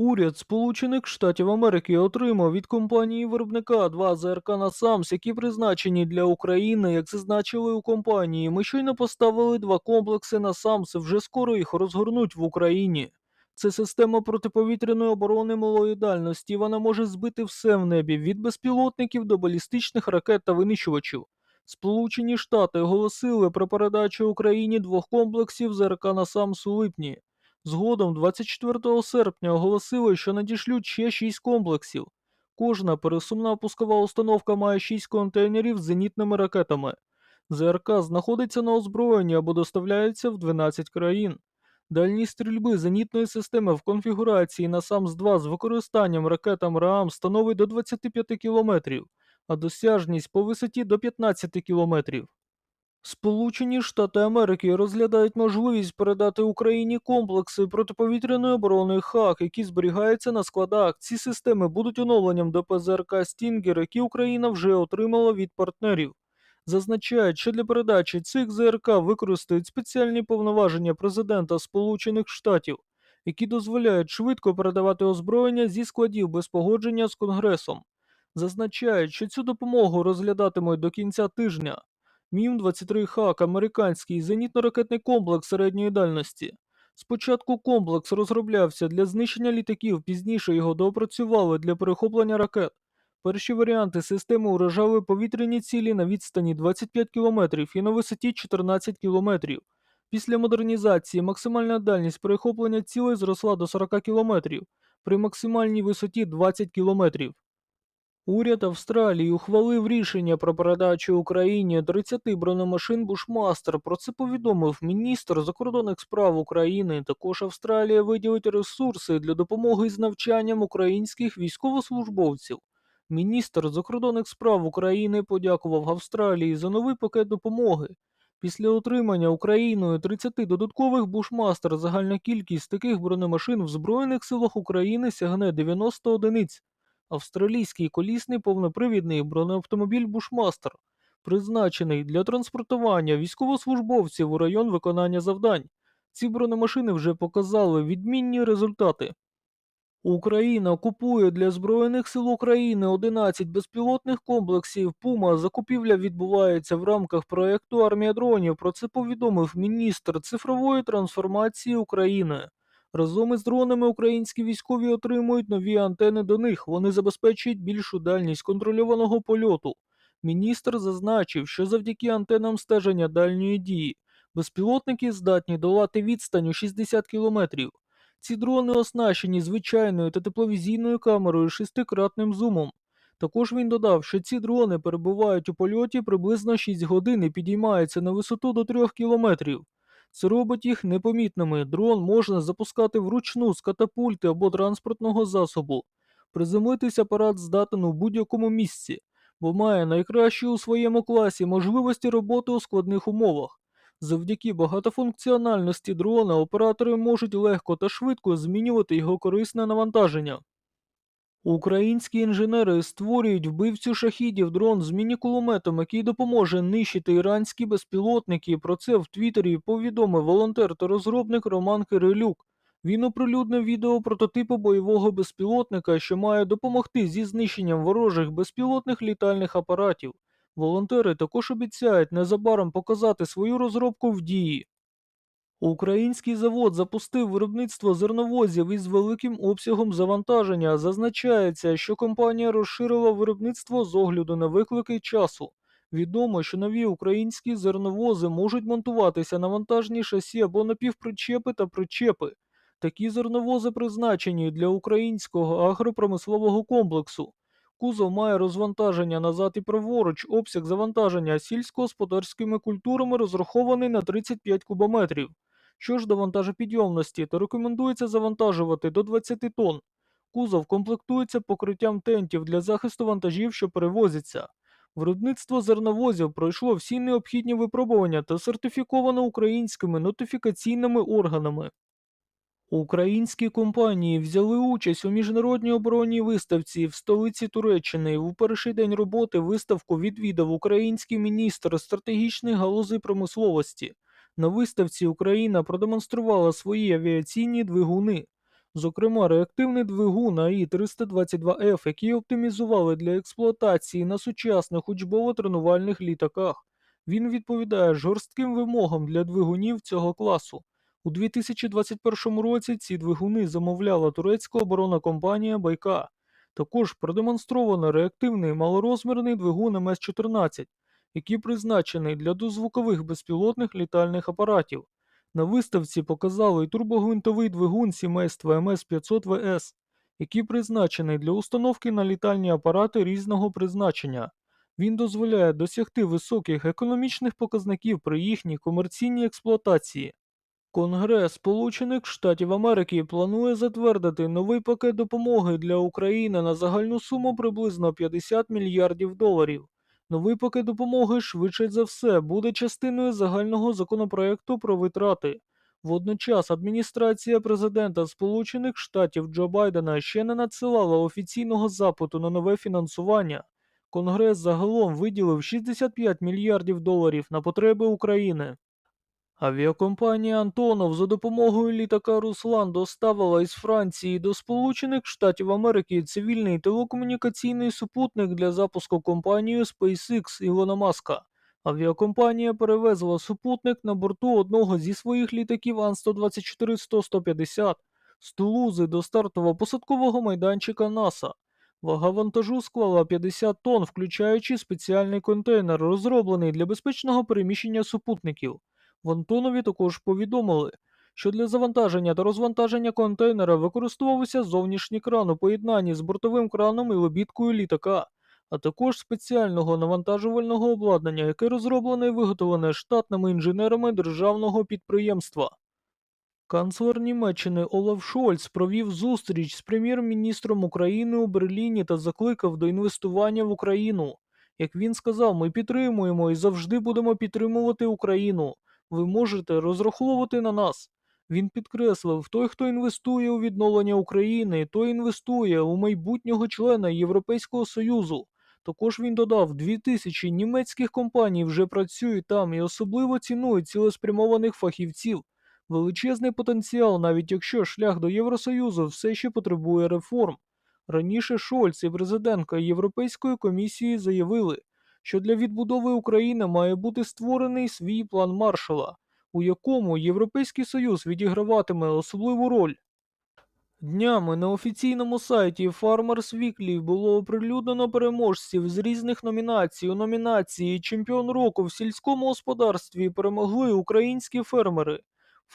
Уряд Сполучених Штатів Америки отримав від компанії виробника два ЗРК «Насамс», які призначені для України, як зазначили у компанії. Ми щойно поставили два комплекси «Насамс», вже скоро їх розгорнуть в Україні. Це система протиповітряної оборони малої дальності. Вона може збити все в небі від безпілотників до балістичних ракет та винищувачів. Сполучені Штати оголосили про передачу Україні двох комплексів ЗРК «Насамс» у липні. Згодом, 24 серпня, оголосили, що надішлють ще 6 комплексів. Кожна пересумна пускова установка має 6 контейнерів з зенітними ракетами. ЗРК знаходиться на озброєнні або доставляється в 12 країн. Дальність стрільби зенітної системи в конфігурації на САМС-2 з використанням ракетам РААМ становить до 25 км, а досяжність по висоті до 15 км. Сполучені Штати Америки розглядають можливість передати Україні комплекси протиповітряної оборони ХАК, які зберігаються на складах. Ці системи будуть оновленням до ПЗРК Стінгер, які Україна вже отримала від партнерів. Зазначають, що для передачі цих ЗРК використають спеціальні повноваження президента Сполучених Штатів, які дозволяють швидко передавати озброєння зі складів без погодження з Конгресом. Зазначають, що цю допомогу розглядатимуть до кінця тижня. МІМ-23 ХАК американський зенітно-ракетний комплекс середньої дальності. Спочатку комплекс розроблявся для знищення літаків, пізніше його доопрацювали для перехоплення ракет. Перші варіанти системи уражали повітряні цілі на відстані 25 км і на висоті 14 км. Після модернізації максимальна дальність перехоплення цілей зросла до 40 км при максимальній висоті 20 км. Уряд Австралії ухвалив рішення про передачу Україні 30 бронемашин Бушмастер. Про це повідомив міністр закордонних справ України. Також Австралія виділить ресурси для допомоги з навчанням українських військовослужбовців. Міністр закордонних справ України подякував Австралії за новий пакет допомоги. Після отримання Україною 30 додаткових бушмастер загальна кількість таких бронемашин в Збройних силах України сягне 90 одиниць. Австралійський колісний повнопривідний бронеавтомобіль Бушмастер, призначений для транспортування військовослужбовців у район виконання завдань. Ці бронемашини вже показали відмінні результати. Україна купує для Збройних сил України 11 безпілотних комплексів Пума. Закупівля відбувається в рамках проєкту Армія дронів. Про це повідомив міністр цифрової трансформації України. Разом із дронами українські військові отримують нові антени до них. Вони забезпечують більшу дальність контрольованого польоту. Міністр зазначив, що завдяки антенам стеження дальньої дії безпілотники здатні долати відстань у 60 кілометрів. Ці дрони оснащені звичайною та тепловізійною камерою шестикратним зумом. Також він додав, що ці дрони перебувають у польоті приблизно 6 годин і підіймаються на висоту до 3 кілометрів. Це робить їх непомітними. Дрон можна запускати вручну з катапульти або транспортного засобу. Приземлитись апарат здатен у будь-якому місці, бо має найкращі у своєму класі можливості роботи у складних умовах. Завдяки багатофункціональності дрона оператори можуть легко та швидко змінювати його корисне навантаження. Українські інженери створюють вбивцю шахідів дрон з міні-кулеметом, який допоможе нищити іранські безпілотники. Про це в Твіттері повідомив волонтер та розробник Роман Кирилюк. Він оприлюднив відео прототипу бойового безпілотника, що має допомогти зі знищенням ворожих безпілотних літальних апаратів. Волонтери також обіцяють незабаром показати свою розробку в дії. Український завод запустив виробництво зерновозів із великим обсягом завантаження. Зазначається, що компанія розширила виробництво з огляду на виклики часу. Відомо, що нові українські зерновози можуть монтуватися на вантажні шасі або напівпричепи та причепи. Такі зерновози призначені для українського агропромислового комплексу. Кузов має розвантаження назад і праворуч, обсяг завантаження сільськогосподарськими культурами розрахований на 35 кубометрів. Що ж до вантажопідйомності, то рекомендується завантажувати до 20 тонн. Кузов комплектується покриттям тентів для захисту вантажів, що перевозяться. Виробництво зерновозів пройшло всі необхідні випробування та сертифіковано українськими нотифікаційними органами. Українські компанії взяли участь у міжнародній оборонній виставці в столиці Туреччини. У перший день роботи виставку відвідав український міністр стратегічних галузей промисловості. На виставці Україна продемонструвала свої авіаційні двигуни, зокрема реактивний двигун АІ-322Ф, який оптимізували для експлуатації на сучасних учбово-тренувальних літаках. Він відповідає жорстким вимогам для двигунів цього класу. У 2021 році ці двигуни замовляла турецька оборонна компанія Байка. Також продемонстровано реактивний малорозмірний двигун МС-14, який призначений для дозвукових безпілотних літальних апаратів. На виставці показали турбогвинтовий двигун сімейства МС-500ВС, який призначений для установки на літальні апарати різного призначення. Він дозволяє досягти високих економічних показників при їхній комерційній експлуатації. Конгрес Сполучених Штатів Америки планує затвердити новий пакет допомоги для України на загальну суму приблизно 50 мільярдів доларів. Новий пакет допомоги швидше за все буде частиною загального законопроекту про витрати. Водночас адміністрація президента Сполучених Штатів Джо Байдена ще не надсилала офіційного запиту на нове фінансування. Конгрес загалом виділив 65 мільярдів доларів на потреби України. Авіакомпанія Антонов за допомогою літака Руслан доставила із Франції до Сполучених Штатів Америки цивільний телекомунікаційний супутник для запуску компанією SpaceX Ілона Маска. Авіакомпанія перевезла супутник на борту одного зі своїх літаків Ан-124-100-150 з Тулузи до стартово-посадкового майданчика НАСА. Вага вантажу склала 50 тонн, включаючи спеціальний контейнер, розроблений для безпечного переміщення супутників. В Антонові також повідомили, що для завантаження та розвантаження контейнера використовувався зовнішній кран у поєднанні з бортовим краном і лебідкою літака, а також спеціального навантажувального обладнання, яке розроблене і виготовлене штатними інженерами державного підприємства. Канцлер Німеччини Олаф Шольц провів зустріч з прем'єр-міністром України у Берліні та закликав до інвестування в Україну. Як він сказав, ми підтримуємо і завжди будемо підтримувати Україну. Ви можете розраховувати на нас. Він підкреслив, той, хто інвестує у відновлення України, той інвестує у майбутнього члена Європейського Союзу. Також він додав, дві тисячі німецьких компаній вже працюють там і особливо цінують цілеспрямованих фахівців. Величезний потенціал, навіть якщо шлях до Євросоюзу все ще потребує реформ. Раніше Шольц і президентка Європейської комісії заявили, що для відбудови України має бути створений свій план маршала, у якому Європейський Союз відіграватиме особливу роль. Днями на офіційному сайті Farmers Weekly було оприлюднено переможців з різних номінацій. У номінації Чемпіон року в сільському господарстві перемогли українські фермери.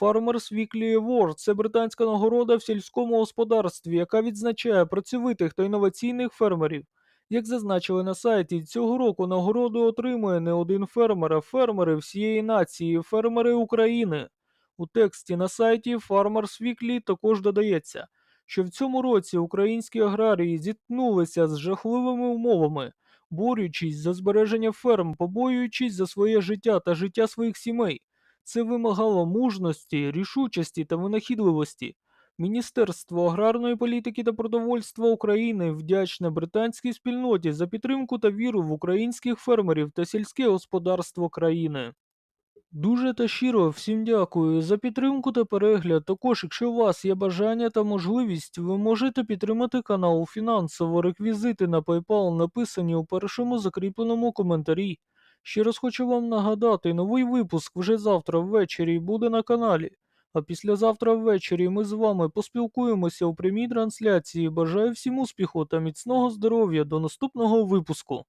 Farmers Weekly Award – це британська нагорода в сільському господарстві, яка відзначає працьовитих та інноваційних фермерів. Як зазначили на сайті, цього року нагороду отримує не один фермер, а фермери всієї нації, фермери України. У тексті на сайті Farmers Weekly також додається, що в цьому році українські аграрії зіткнулися з жахливими умовами, борючись за збереження ферм, побоюючись за своє життя та життя своїх сімей. Це вимагало мужності, рішучості та винахідливості. Міністерство аграрної політики та продовольства України вдячне британській спільноті за підтримку та віру в українських фермерів та сільське господарство країни. Дуже та щиро всім дякую за підтримку та перегляд. Також, якщо у вас є бажання та можливість, ви можете підтримати канал фінансово. Реквізити на PayPal написані у першому закріпленому коментарі. Ще раз хочу вам нагадати, новий випуск вже завтра ввечері буде на каналі. А післязавтра ввечері ми з вами поспілкуємося у прямій трансляції. Бажаю всім успіху та міцного здоров'я до наступного випуску.